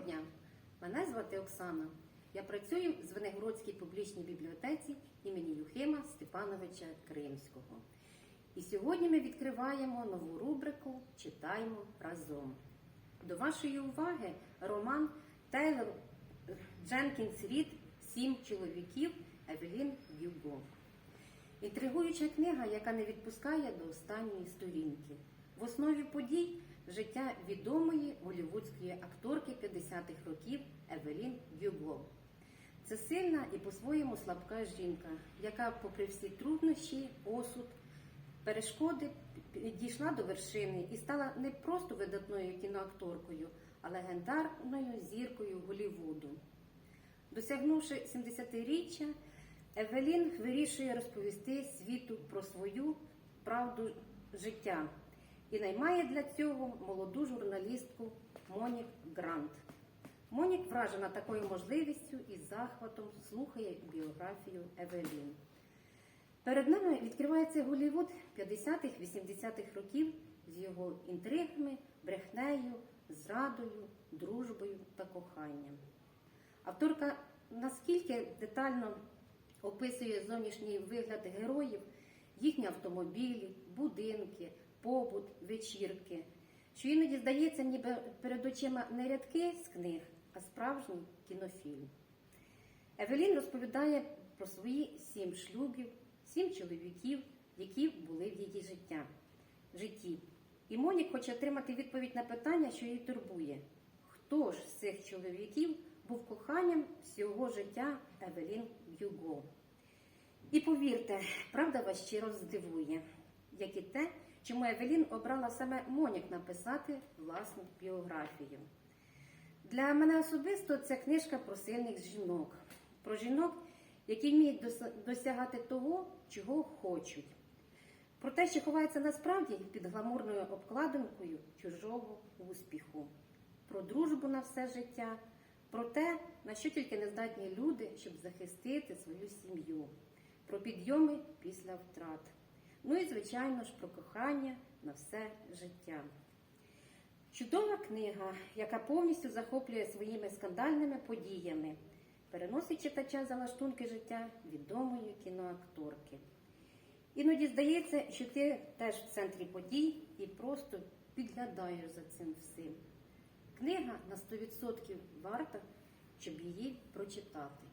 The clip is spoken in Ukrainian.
дня! Мене звати Оксана. Я працюю в Звенигородській публічній бібліотеці імені Юхима Степановича Кримського. І сьогодні ми відкриваємо нову рубрику Читаємо разом. До вашої уваги роман Тейлор Дженкінс Рід Сім чоловіків Евелін Бюго. Інтригуюча книга, яка не відпускає до останньої сторінки. В основі подій життя відомої голівудської акторки 50-х років Евелін Бюго. Це сильна і по-своєму слабка жінка, яка, попри всі труднощі, осуд, перешкоди, дійшла до вершини і стала не просто видатною кіноакторкою, а легендарною зіркою Голівуду. Досягнувши 70-річчя, Евелін вирішує розповісти світу про свою правду життя і наймає для цього молоду журналістку Монік Грант. Монік вражена такою можливістю і захватом слухає біографію Евелін. Перед нами відкривається Голівуд 50-х-80-х років з його інтригами, брехнею, зрадою, дружбою та коханням. Авторка наскільки детально описує зовнішній вигляд героїв, їхні автомобілі, будинки, побут, вечірки, що іноді здається, ніби перед очима не рядки з книг, а справжній кінофільм. Евелін розповідає про свої сім шлюбів, сім чоловіків, які були в її життя, житті. І Монік хоче отримати відповідь на питання, що її турбує. Хто ж з цих чоловіків був коханням всього життя Евелін Б'юго? І повірте, правда вас щиро здивує, як і те, чому Евелін обрала саме Монік написати власну біографію. Для мене особисто це книжка про сильних жінок, про жінок, які вміють досягати того, чого хочуть. Про те, що ховається насправді під гламурною обкладинкою чужого успіху, про дружбу на все життя, про те, на що тільки не здатні люди, щоб захистити свою сім'ю, про підйоми після втрат. Ну і, звичайно ж, про кохання на все життя. Чудова книга, яка повністю захоплює своїми скандальними подіями, переносить читача за лаштунки життя відомої кіноакторки. Іноді здається, що ти теж в центрі подій і просто підглядаєш за цим всім. Книга на 100% варта, щоб її прочитати.